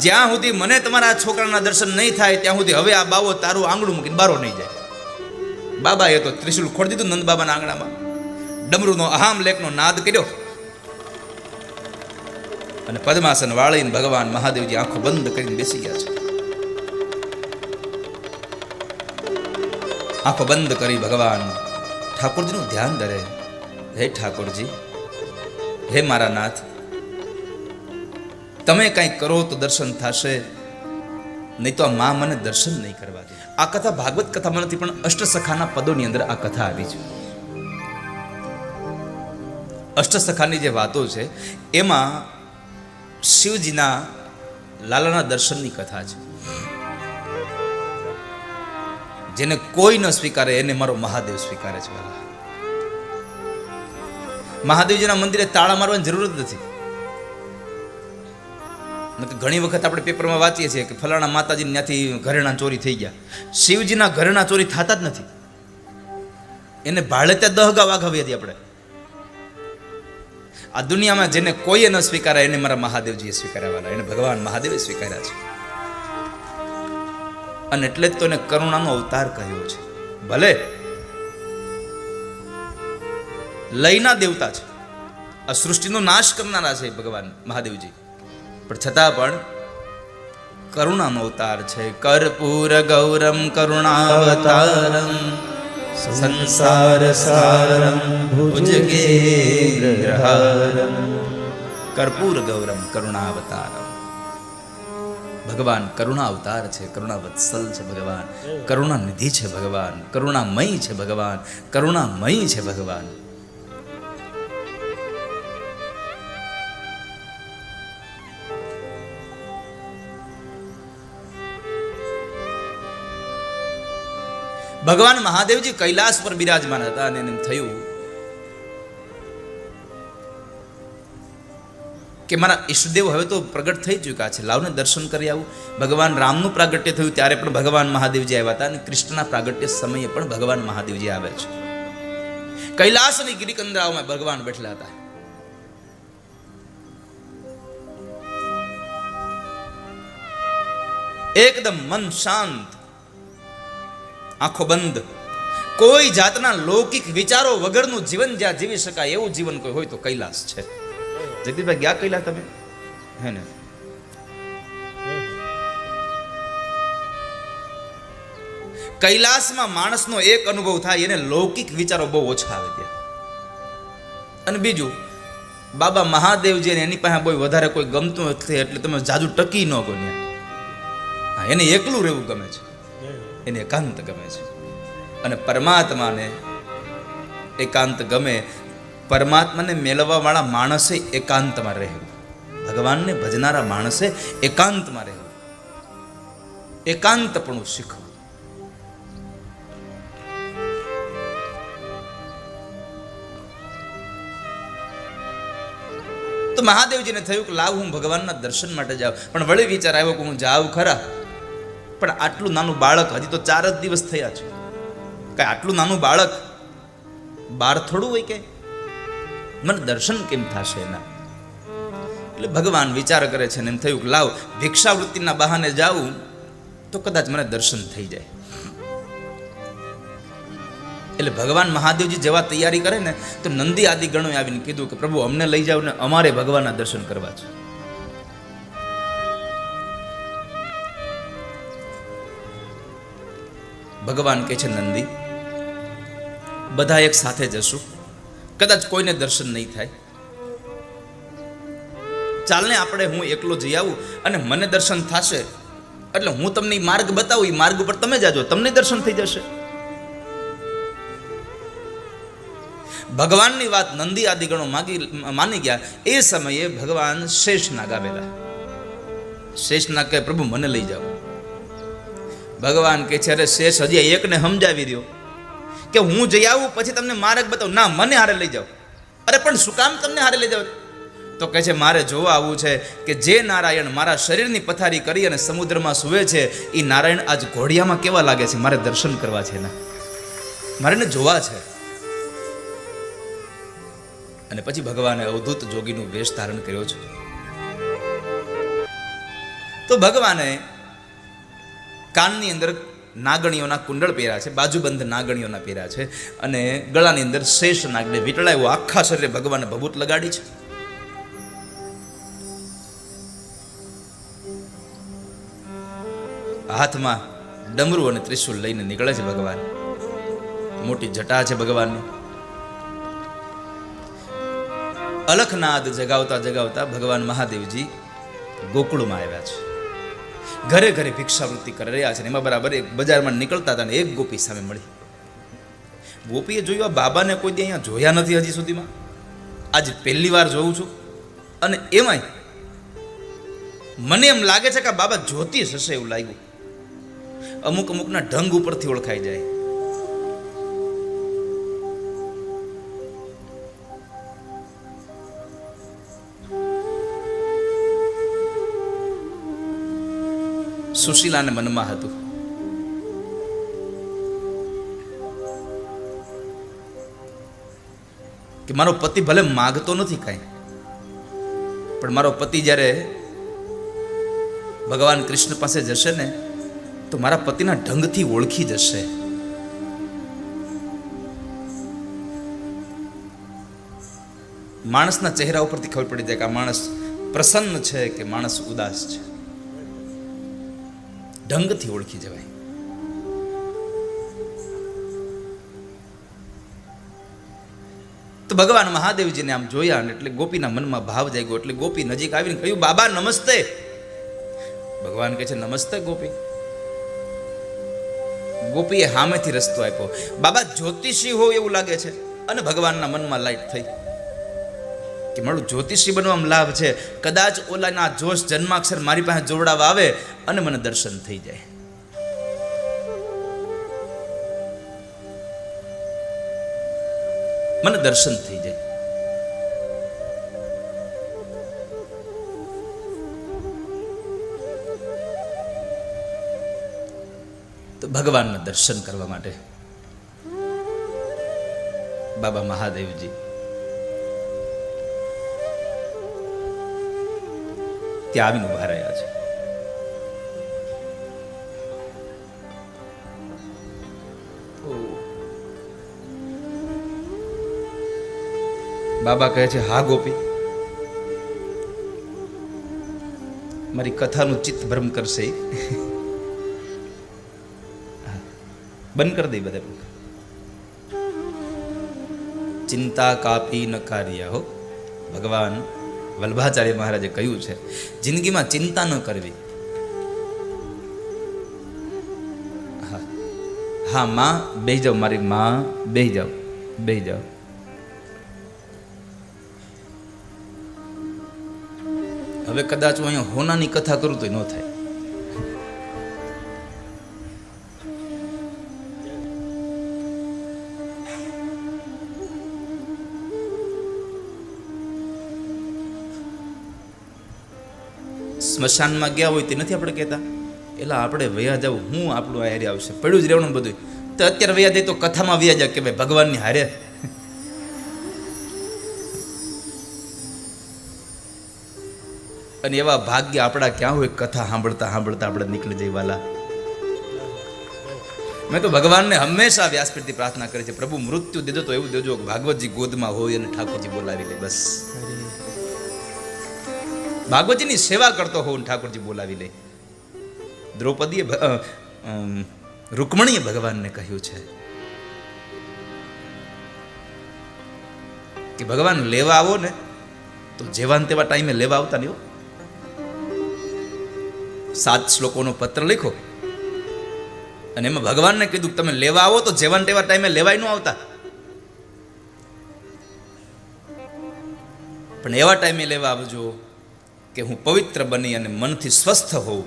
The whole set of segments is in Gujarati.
જ્યાં સુધી મને તમારા છોકરાના દર્શન નહીં થાય, ત્યાં સુધી હવે આ બાવો તારું આંગણું મૂકીને બારો નહીં જાય. બાબાએ તો ત્રિશુલ ખોડી દીધું નંદબાબાના આંગણામાં. ડમરૂનો અહામ લેખનો નાદ કર્યો. અને પદ્માસન વાળીને ભગવાન મહાદેવજી આંખો બંધ કરીને બેસી ગયા છે. આંખો બંધ કરી ભગવાન ઠાકોરજીનું ધ્યાન ધરે. હે ઠાકોરજી, હે મારા નાથ તમે કાંઈ કરો તો દર્શન થશે. નહીં તો આ મા મને દર્શન નહીં કરવા દે. આ કથા ભાગવત કથામાં નથી, પણ અષ્ટસખાના પદોની અંદર આ કથા આવી છે. અષ્ટસખાની જે વાતો છે, એમાં શિવજીના લાલાના દર્શનની કથા છે. જેને કોઈ ન સ્વીકારે, એને મારો મહાદેવ સ્વીકારે છે. મહાદેવજીના મંદિરે તાળા મારવાની જરૂર જ નથી. ઘણી વખત આપણે પેપરમાં વાંચીએ છીએ કે ફલાણા માતાજી ત્યાંથી ઘરેણા ચોરી થઈ ગયા. શિવજીના ઘરેણા ચોરી થતા જ નથી. એને ભાળે ત્યાં દહગા વાઘાવી હતી આપણે. આ દુનિયામાં જેને કોઈએ ન સ્વીકાર્યા, એને મારા મહાદેવજીએ સ્વીકાર્યા એને ભગવાન મહાદેવે સ્વીકાર્યા છે. અને એટલે જ તો એને કરુણાનો અવતાર કહ્યો છે. ભલે લયના દેવતા છે. આ સૃષ્ટિનો નાશ કરનારા છે ભગવાન મહાદેવજી. પણ છતાં પણ કરુણાનો અવતાર છે. કર્પૂર, ગૌરમ, કરુણાવતારમ, સંસાર સારમ ભુજગેન્દ્રહારમ. કર્પૂર, ગૌરમ, કરુણાવતારમ. ભગવાન કરુણા અવતાર છે કરુણા વત્સલ છે ભગવાન. કરુણા નિધિ છે ભગવાન. કરુણામય છે ભગવાન. કરુણામય છે ભગવાન. ભગવાન મહાદેવજી કૈલાસ પર બિરાજમાન હતા અને એમ થયું કે મારા ઈષ્ટદેવ હવે તો પ્રગટ થઈ ચૂક્યા છે. લાવને દર્શન કરી આવું. ભગવાન રામનું પ્રાગટ્ય થયું ત્યારે પણ ભગવાન મહાદેવજી આવ્યા હતા અને કૃષ્ણના પ્રાગટ્ય સમયે પણ ભગવાન મહાદેવજી આવે છે. કૈલાસની ગિરિકંદરાઓમાં ભગવાન બેઠેલા હતા. એકદમ મન શાંત આંખો બંધ. કોઈ જાતના લૌકિક વિચારો વગરનું જીવન જ્યાં જીવી શકાય એવું જીવન કોઈ હોય તો કૈલાસ છે. જગદીશભાઈ, ગયા કૈલાસ તમે? હે ને. કૈલાસમાં માણસનો એક અનુભવ થાય, એને લૌકિક વિચારો બહુ ઓછા આવે ત્યાં. અને બીજું, બાબા મહાદેવજી એની પાસે બહુ વધારે કોઈ ગમતું નથી, એટલે તમે જાજુ ટકી ન ગો એને એકલું રહેવું ગમે છે. એને એકાંત ગમે છે. અને પરમાત્માને એકાંત ગમે, પરમાત્માને મેળવવાવાળા માણસે એકાંતમાં રહેવું. ભગવાનને ભજનારા માણસે એકાંતમાં રહેવું. એકાંતપણું શીખવું. તો મહાદેવજીને થયું કે લાવ હું ભગવાનના દર્શન માટે જાઉં. પણ વળી વિચાર આવ્યો કે હું જાઉં ખરા. પણ આટલું નાનું બાળક, હજી તો ચાર જ દિવસ થયા છે. કઈ આટલું નાનું બાળક બાર થોડું હોય કે? મને દર્શન કેમ થશે એના? એટલે ભગવાન વિચાર કરે છે ને એમ થયું કે લાવ, ભિક્ષાવૃત્તિના બહાને જાઉં તો કદાચ મને દર્શન થઈ જાય. એટલે ભગવાન મહાદેવજી જેવા તૈયારી કરે ને, તો નંદી આદિ ગણો આવીને કીધું કે પ્રભુ અમને લઈ જાઓ ને અમારે ભગવાનના દર્શન કરવા છે. ભગવાન કહે છે, નંદી બધા એક સાથે જશું. કદાચ કોઈને દર્શન નહીં થાય. ચાલને આપણે હું એકલો જઈ આવું અને મને દર્શન થશે. એટલે હું તમને માર્ગ બતાવું એ માર્ગ ઉપર તમે જાજો, તમને દર્શન થઈ જશે. ભગવાનની વાત નંદી આદિગણો માગી, માની ગયા. એ સમયે ભગવાન શેષનાગ આવેલા. શેષનાગ કહે, પ્રભુ, મને લઈ જાઓ. ભગવાન કે છે, અરે શેષ, હજી એકને સમજાવી રહ્યો કે હું જઈ આવું, પછી તમને માર્ગ બતાવું. ના, મને હારે લઈ જાઓ. અરે, પણ શું કામ તમને હારે લઈ જાઓ? તો કહે છે, મારે જોવા આવવું છે કે જે નારાયણ મારા શરીરની પથારી કરી અને સમુદ્રમાં સૂવે છે એ નારાયણ આજ ઘોડિયામાં કેવા લાગે છે? મારે દર્શન કરવા છે એના. મારે ને જોવા છે. અને પછી ભગવાને અવધૂત જોગીનું વેશ ધારણ કર્યો છે. તો ભગવાને કાનની અંદર નાગણીઓના કુંડળ પહેર્યા છે, બાજુબંધ નાગણીઓના પહેર્યા છે અને ગળાની અંદર શેષ નાગને વીંટળાયો આખા શરીરે ભગવાને ભભૂત લગાડી છે. હાથમાં ડમરું અને ત્રિશુલ લઈને નીકળે છે ભગવાન. મોટી જટા છે ભગવાનની. અલખનાદ જગાવતા જગાવતા ભગવાન મહાદેવજી ગોકુળમાં આવ્યા છે. ઘરે ઘરે ભિક્ષાવૃત્તિ કરી રહ્યા છે એમાં બરાબર એક બજારમાં નીકળતા હતા ને એક ગોપી સામે મળી. ગોપીએ જોયું આ બાબાને કોઈ દી અહીંયા જોયા નથી હજી સુધીમાં. આજ પહેલી વાર જોઉં છું. અને એમાંય મને એમ લાગે છે કે આ બાબા જ્યોતિષ હશે એવું લાગ્યું. અમુક અમુકના ઢંગ ઉપરથી ઓળખાઈ જાય. સુશીલાને મનમાં હતું. કે મારો પતિ ભલે માગતો નથી કાંઈ, પણ મારો પતિ જ્યારે ભગવાન કૃષ્ણ પાસે જશે ને, તો મારા પતિના ઢંગથી ઓળખી જશે. માણસના ચહેરા ઉપરથી ખબર પડી જાય કે આ માણસ પ્રસન્ન છે કે માણસ ઉદાસ છે. ઢંગથી ઓળખી જવાય. તો ભગવાન મહાદેવજીને આમ જોયા ને એટલે ગોપીના મનમાં ભાવ જાગ્યો. એટલે ગોપી નજીક આવીને કહ્યું, બાબા, નમસ્તે. ભગવાન કહે છે, નમસ્તે ગોપી. ગોપીએ હામેથી રસ્તો આપ્યો. બાબા, જ્યોતિષી હોય એવું લાગે છે. અને ભગવાનના મનમાં લાઈટ થઈ. કે મારું જ્યોતિષી બનવામાં લાભ છે. કદાચ ઓલાના જોશ જન્માક્ષર મારી પાસે જોવડાવવા આવે અને મને દર્શન થઈ જાય. મને દર્શન થઈ જાય. તો ભગવાનના દર્શન કરવા માટે બાબા મહાદેવજી ત્યાં આવીને ઊભા રહ્યા છે. બાબા કહે છે, હા, ગોપી. મારી કથાનું ચિત્ત ભ્રમ કરશે બંધ કરી દઈ બધા ચિંતા કાપી ન કાર્ય હો, ભગવાન. વલ્ભાચાર્ય મહારાજે કહ્યું છે, જિંદગીમાં ચિંતા ન કરવી. હા માં બે જાઓ, મારી માં બે જાઓ બે જાઓ. હવે કદાચ હું અહીંયા હોનાની કથા કરું તો ન થાય. સ્મશાનમાં ગયા હોય તે નથી આપણે કહેતા? એટલે આપણે વયા જાવ હું આપણું હારે આવશે પડ્યું જ રહેવાનું બધું તો અત્યારે વયા જાય તો કથામાં વયા જાય કે ભાઈ ભગવાનની હારે. અને એવા ભાગ્ય આપણા ક્યાં હોય, કથા સાંભળતા સાંભળતા આપણે નીકળી જઈ વાલા. મેં તો ભગવાનને હંમેશા વ્યાસપીઠથી પ્રાર્થના કરી છે, પ્રભુ મૃત્યુ દેજો તો એવું દેજો ભાગવતજી ગોદમાં હોય અને ઠાકોરજી બોલાવી લે, બસ. ભાગવતજીની સેવા કરતો હોઉં ઠાકોરજી બોલાવી લે. દ્રૌપદીએ રૂકમણીએ ભગવાનને કહ્યું છે કે ભગવાન લેવા આવો ને, તો જેવાન તેવા ટાઈમે લેવા આવતા નહીં. સાત શ્લોકોનો પત્ર લખો અને એમાં ભગવાનને કીધું તમે લેવા આવો તો જેવાન તેવા ટાઈમે લેવાય ન આવતા. પણ એવા ટાઈમે લેવા આવજો. કે હું પવિત્ર બની અને મનથી સ્વસ્થ હોઉં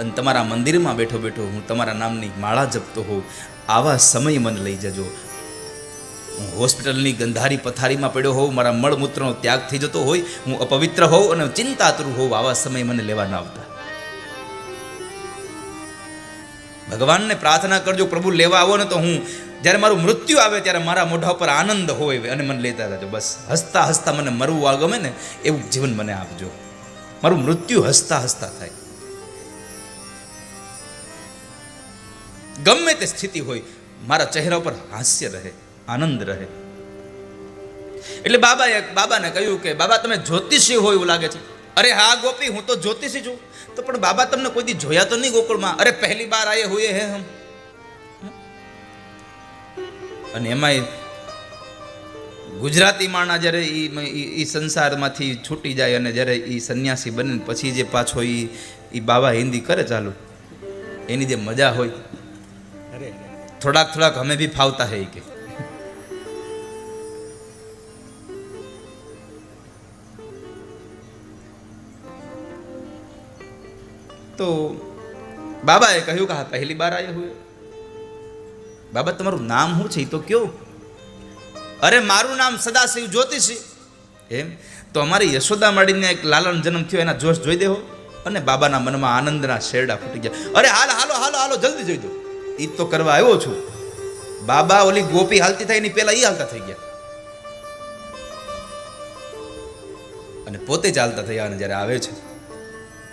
અને તમારા મંદિરમાં બેઠો બેઠો હું તમારા નામની માળા જપતો હોઉં, આવા સમય મને લઈ જજો. હું હોસ્પિટલની ગંધારી પથારીમાં પડ્યો હોઉં, મારા મળમૂત્રનો ત્યાગ થઈ જતો હોય, હું અપવિત્ર હોઉં અને ચિંતાતુર હોઉં, આવા સમય મને લેવા ના આવતા. ભગવાનને પ્રાર્થના કરજો, પ્રભુ લેવા આવો ને તો હું, જ્યારે મારું મૃત્યુ આવે ત્યારે મારા મોઢા ઉપર આનંદ હોય અને મને લેતા જજો બસ, હસતા હસતા મને મરવું આ ગમે ને એવું જીવન મને આપજો. મારું મૃત્યુ હસતા હસતા થાય. ગમે તે સ્થિતિ હોય, મારા ચહેરા ઉપર હાસ્ય રહે, આનંદ રહે. એટલે બાબાએ, બાબાને કહ્યું કે, બાબા, તમે જ્યોતિષી હોય એવું લાગે છે. અરે હા, ગોપી, હું તો જ્યોતિષી છું. તો પણ બાબા તમને કોઈ દી જોયા તો નહીં ગોકુળમાં? અરે પહેલી બાર આયે હુએ હે હમ. અને એમાંય ગુજરાતી માણા જ્યારે એ સંસારમાંથી છૂટી જાય અને જ્યારે એ સંન્યાસી બને પછી જે પાછો એ એ બાબા હિન્દી કરે ચાલુ એની જે મજા હોય થોડાક થોડાક અમે બી ફાવતા હે કે. તો બાબાએ કહ્યું કે હા પહેલી બાર આવ્યા હોય. બાબા, તમારું નામ શું છે? તો કયો. અરે, મારું નામ સદાશિવ જ્યોતિષી. એમ? તો અમારી યશોદા માડીને એક લાલન જન્મ થયો, એના જોશ જોઈ દેવો અને બાબાના મનમાં આનંદના શેરડા ફૂટી ગયા. અરે, હાલ, હાલો હાલો હાલો, જલ્દી જોઈ દો. એ તો કરવા આવ્યો છું. બાબા, ઓલી ગોપી હાલતી થાય, એની પહેલા એ હાલતા થઈ ગયા. અને પોતે જ હાલતા થયા અને જ્યારે આવે છે.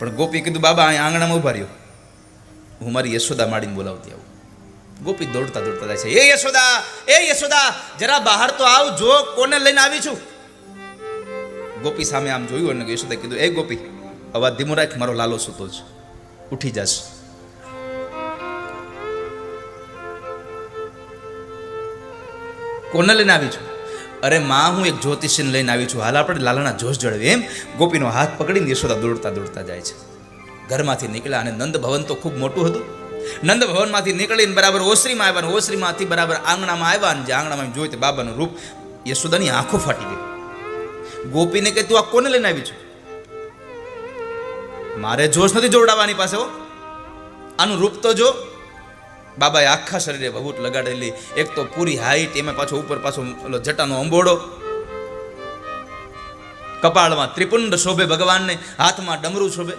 પણ ગોપી કીધું, બાબા અહીં આંગણામાં ઊભા રહ્યો. હું મારી યશોદા માડીને બોલાવતી આવું. ગોપી દોડતા દોડતા જાય છે. એ યશોદા એ યશોદા, જરા બહાર તો આવ, જો કોને લઈને આવી છું. ગોપી સામે આમ જોયું અને યશોદા કીધું, એ ગોપી, અવાજ ધીમો રાખ, મારો લાલો સૂતો છે. ઉઠી જશ. કોને લઈને આવી છું? અરે માં, હું એક જ્યોતિષીને લઈને આવી છું. હાલ આપણે લાલાના જોશ જળવે એમ. ગોપીનો હાથ પકડીને યશોદા દોડતા દોડતા જાય છે. ઘરમાંથી નીકળ્યા અને નંદ ભવન તો ખૂબ મોટું હતું. નંદ ભવનમાંથી નીકળીને બરાબર ઓસરીમાં આવ્યા અને ઓસરીમાંથી બરાબર આંગણામાં આવ્યા અને જે આંગણામાં જોયું તે બાબાનું રૂપ યશોદાની આંખો ફાટી ગઈ. ગોપીને કે તું આ કોને લઈને આવી છું? મારે જોશ નથી જોડાવાની પાસે આનું રૂપ તો જો બાબાએ આખા શરીરે ભભૂત લગાડેલી. એક તો પૂરી હાઈટ એમાં પાછો ઉપર પાછો ઓલો જટાનો અંબોડો. કપાળમાં ત્રિપુંડ શોભે ભગવાનને, હાથમાં ડમરું શોભે.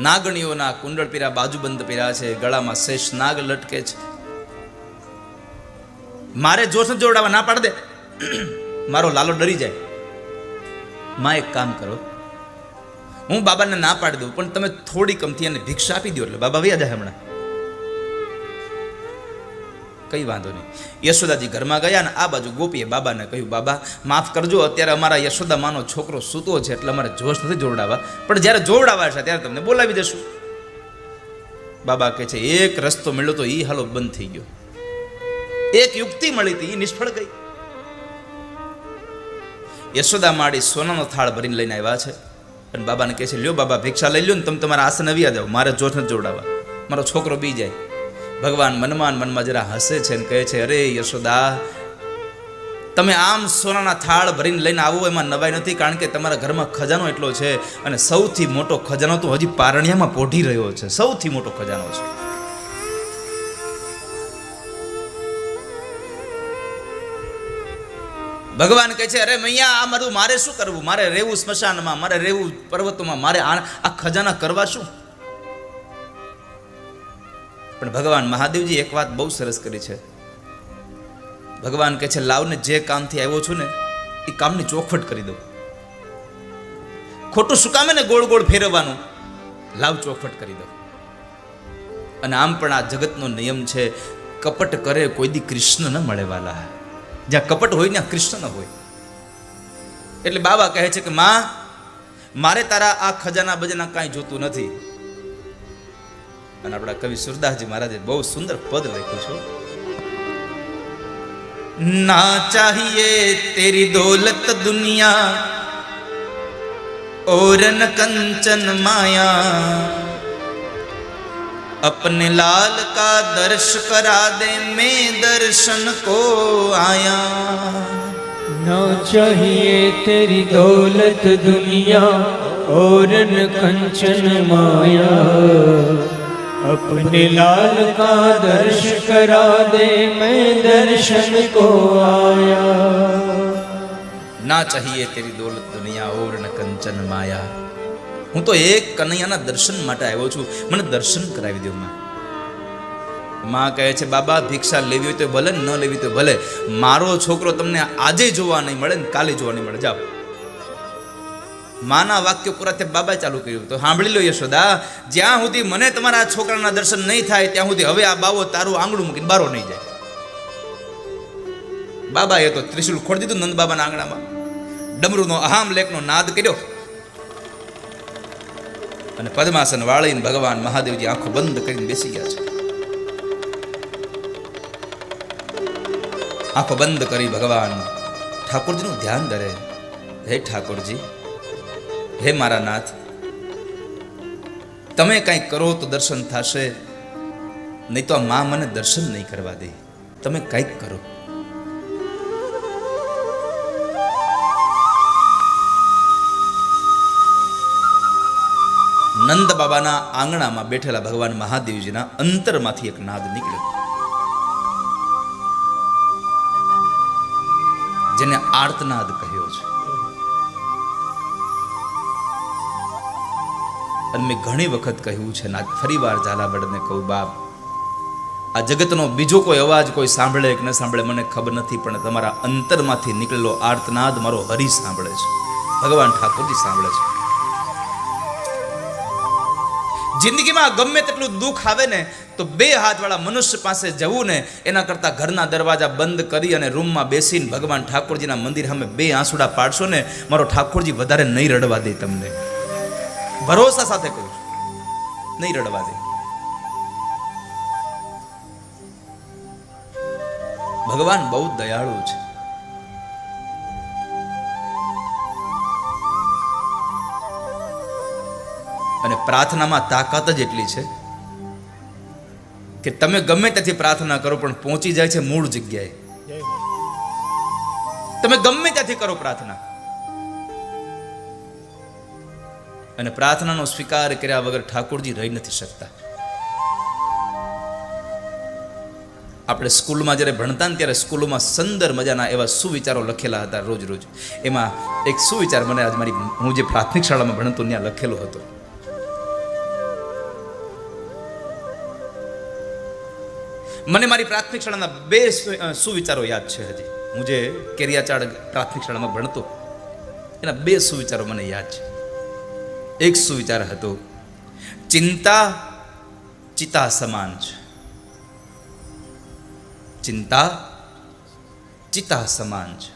નાગણીઓના કુંડળ પીરા, બાજુબંધ પીરા છે, ગળામાં શેષ નાગ લટકે છે. મારે જોશ જોડાવા ના પાડ દે. મારો લાલો ડરી જાય. માં એક કામ કરો. હું બાબાને ના પાડી દઉં, પણ તમે થોડી કમથી એને ભિક્ષા આપી દો એટલે બાબા વયા જાય હમણાં. કઈ વાંધો નહીં. યશોદાજી ઘરમાં ગયા ને આ બાજુ ગોપીએ બાબાને કહ્યું, બાબા, માફ કરજો, અત્યારે અમારા યશોદા માનો છોકરો સૂતો છે એટલે અમારે જોશ નથી જોવડાવવા. પણ જ્યારે જોવડાવવા છે ત્યારે તમને બોલાવી દેશું. બાબા કહે છે, એક રસ્તો મળ્યો તો એ હાલો બંધ થઈ ગયો. એક યુક્તિ મળી હતી એ નિષ્ફળ ગઈ. યશોદા માડી સોનાનો થાળ ભરીને લઈને આવ્યા છે. અને બાબાને કહે છે, લ્યો બાબા, ભિક્ષા લઈ લ્યો ને તમે તમારા આસન આવી જાઓ, મારે જોશ નથી જોડાવા. મારો છોકરો બી જાય. ભગવાન મનમાં મનમાં જરા હસે છે ને કહે છે, અરે યશોદા, તમે આમ સોનાના થાળ ભરીને લઈને આવો, એમાં નવાઈ નથી, કારણ કે તમારા ઘરમાં ખજાનો એટલો છે અને સૌથી મોટો ખજાનો તો હજી પારણિયામાં પોઢી રહ્યો છે. સૌથી મોટો ખજાનો છે. ભગવાન કહે છે, અરે મૈયા, આ મારું, મારે શું કરવું? મારે રહેવું સ્મશાનમાં, મારે રહેવું પર્વતોમાં, મારે આ ખજાના કરવા શું? પણ ભગવાન મહાદેવજી એક વાત બહુ સરસ કરી છે. ભગવાન કહે છે, લાવને જે કામથી આવ્યો છું ને, એ કામની ચોખવટ કરી દઉં. ખોટું શું કામે ને, ગોળ ગોળ ફેરવવાનું? લાવ ચોખવટ કરી દઉં. અને આમ પણ આ જગતનો નિયમ છે, કપટ કરે કોઈ દી કૃષ્ણ ન મળે વાલા જ્યાં કપટ હોય ત્યાં કૃષ્ણ ન હોય એટલે બાબા કહે છે કે માં મારે તારા આ ખજાના બજાના કાંઈ જોતું નથી અને આપણા કવિ સુરદાસજી મહારાજે બહુ સુંદર પદ લખ્યું છે ના ચાહીએ તેરી દોલત દુનિયા और न कंचन माया अपने लाल का दर्श करा दे मैं दर्शन को आया न चाहिए तेरी दौलत दुनिया और न कंचन माया अपने लाल का दर्श करा दे मैं दर्शन को आया ના ચાહીએ તેરી દોલત દુનિયા ઓર ન કંચન માયા હું તો એક કનૈયાના દર્શન માટે આવ્યો છું મને દર્શન કરાવી દો માં માં કહે છે, બાબા, ભિક્ષા લેવી હોય તો ભલે, ન લેવી તો ભલે. મારો છોકરો તમને આજે જોવા નહીં મળે ને કાલે જોવા નહીં મળે. જાઓ. માના વાક્ય પૂરા થયા, બાબાએ ચાલુ કર્યું. તો સાંભળી લો યશોદા, જ્યાં સુધી મને તમારા છોકરાના દર્શન નહીં થાય, ત્યાં સુધી હવે આ બાવો તારું આંગળું મૂકીને બારો નહીં જાય. બાબાએ તો ત્રિશુલ ખોડી દીધું નંદ બાબાના આંગણામાં. ડમરૂનો અહામ લેખનો નાદ કર્યો. અને પદ્માસન વાળીને ભગવાન મહાદેવજી આંખો બંધ કરીને બેસી ગયા છે. આંખો બંધ કરી ભગવાન ઠાકોરજીનું ધ્યાન ધરે. હે ઠાકોરજી, હે મારા નાથ, તમે કંઈક કરો તો દર્શન થશે, નહીં તો આ મા મને દર્શન નહીં કરવા દે. તમે કંઈક કરો. નંદ બાબાના આંગણામાં બેઠેલા ભગવાન મહાદેવજીના અંતરમાંથી એક નાદ નીકળ્યો. જેને આર્તનાદ કહ્યો છે. અને મેં ઘણી વખત કહ્યું છે ના ફરી વાર ઝાલાવડને કહું, બાપ, આ જગતનો બીજો કોઈ અવાજ કોઈ સાંભળે કે ન સાંભળે મને ખબર નથી, પણ તમારા અંતરમાંથી નીકળેલો આર્તનાદ મારો હરી સાંભળે છે. ભગવાન ઠાકોરજી સાંભળે છે. જિંદગીમાં ગમે તેટલું દુઃખ આવે ને, તો બે હાથવાળા મનુષ્ય પાસે જવું ને, એના કરતાં ઘરના દરવાજા બંધ કરી અને રૂમમાં બેસીને ભગવાન ઠાકોરજીના મંદિર સામે બે આંસુડા પાડશો ને, મારો ઠાકોરજી વધારે નહીં રડવા દે તમને. ભરોસા સાથે કહું નહીં રડવા દે. ભગવાન બહુ દયાળુ છે. અને પ્રાર્થનામાં તાકાત જ એટલી છે કે તમે ગમે ત્યાંથી પ્રાર્થના કરો પણ પહોંચી જાય છે મૂળ જગ્યાએ. તમે ગમે ત્યાંથી કરો પ્રાર્થના. અને પ્રાર્થનાનો સ્વીકાર કર્યા વગર ઠાકોરજી રહી નથી શકતા. આપણે સ્કૂલમાં જ્યારે ભણતા ને ત્યારે સ્કૂલોમાં સુંદર મજાના એવા સુવિચારો લખેલા હતા રોજ રોજ. એમાં એક સુવિચાર મને આજ મારી હું જે પ્રાથમિક શાળામાં ભણતો ત્યાં લખેલો હતો. મને મારી પ્રાથમિક શાળાના બે સુવિચારો યાદ છે હજી. હું જે કેરિયાચાડ પ્રાથમિક શાળામાં ભણતો. એના બે સુવિચારો મને યાદ છે. એક સુવિચાર હતો, ચિંતા ચિતા સમાન છે. ચિંતા ચિતા સમાન છે.